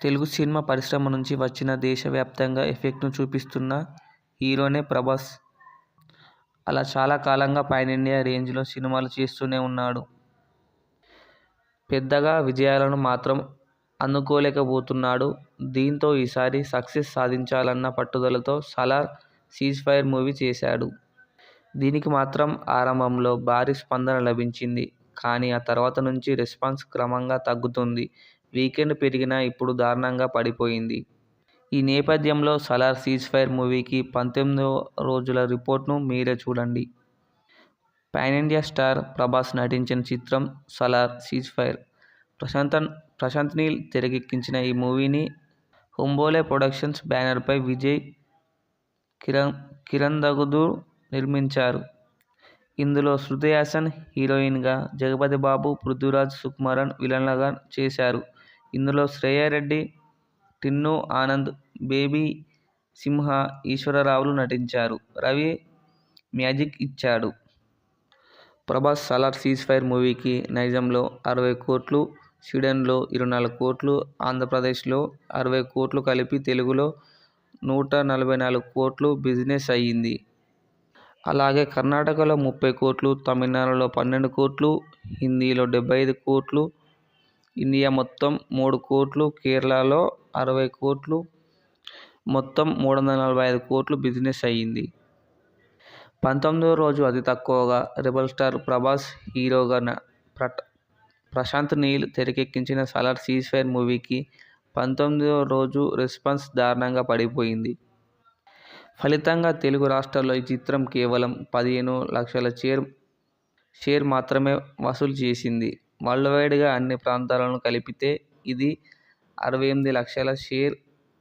Telugu cinema పరిశ్రమ నుంచి వచ్చిన దేశవ్యాప్తంగా ఎఫెక్ట్ను చూపిస్తున్న హీరోనే ప్రభాస్. అలా చాలా కాలంగా పాన్ ఇండియా రేంజ్లో సినిమాలు చేస్తూనే ఉన్నాడు. పెద్దగా విజయాలను మాత్రం అందుకోలేకపోతున్నాడు. దీంతో ఈసారి సక్సెస్ సాధించాలన్న పట్టుదలతో 'సలార్' సీజ్ ఫైర్ మూవీ చేశాడు. దీనికి మాత్రం ఆరంభంలో భారీ స్పందన లభించింది. కానీ ఆ తర్వాత నుంచి రెస్పాన్స్ క్రమంగా తగ్గుతుంది వీకెండ్ పెరిగినా ఇప్పుడు దారుణంగా పడిపోయింది. ఈ నేపథ్యంలో 'సలార్' సీజ్ ఫైర్ మూవీకి పంతొమ్మిదో రోజుల రిపోర్ట్ను మీరే చూడండి. పాన్ ఇండియా స్టార్ ప్రభాస్ నటించిన చిత్రం 'సలార్' సీజ్ఫైర్. ప్రశాంత్ నీల్ తెరకెక్కించిన ఈ మూవీని హోంబోలే ప్రొడక్షన్స్ బ్యానర్పై విజయ్ కిరణ్ కిరణ్ దగుదు నిర్మించారు. ఇందులో శృతి హాసన్ హీరోయిన్గా, జగపతి బాబు, పృథ్వీరాజ్, సుకుమారన్ విలన్లుగా చేశారు. ఇందులో శ్రేయారెడ్డి టిన్ను ఆనంద్, బేబీ సింహ, ఈశ్వరరావులు నటించారు. రవి మ్యాజిక్ ఇచ్చాడు. ప్రభాస్ 'సలార్' సీజ్ ఫైర్ మూవీకి నైజాంలో అరవై కోట్లు, స్వీడన్లో ఇరవై నాలుగు కోట్లు, ఆంధ్రప్రదేశ్లో అరవై కోట్లు కలిపి తెలుగులో నూట నలభై నాలుగు కోట్లు బిజినెస్ అయ్యింది. అలాగే కర్ణాటకలో ముప్పై కోట్లు, తమిళనాడులో పన్నెండు కోట్లు, హిందీలో డెబ్బై ఐదు కోట్లు, ఇండియా మొత్తం మూడు కోట్లు, కేరళలో అరవై కోట్లు మొత్తం మూడు వందల నలభై ఐదు కోట్లు బిజినెస్ అయ్యింది. పంతొమ్మిదో రోజు అతి తక్కువగా రెబల్ స్టార్ ప్రభాస్ హీరోగా ప్రశాంత్ నీల్ తెరకెక్కించిన 'సలార్' సీజ్ ఫైర్ మూవీకి పంతొమ్మిదో రోజు రెస్పాన్స్ దారుణంగా పడిపోయింది. ఫలితంగా తెలుగు రాష్ట్రాల్లో ఈ చిత్రం కేవలం పదిహేను లక్షల షేర్ షేర్ మాత్రమే వసూలు చేసింది. వరల్డ్వైడ్గా అన్ని ప్రాంతాలను కలిపితే ఇది అరవై ఎనిమిది లక్షల షేర్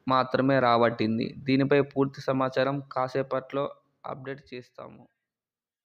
మాత్రమే రాబట్టింది. దీనిపై పూర్తి సమాచారం కాసేపట్లో అప్డేట్ చేస్తాము.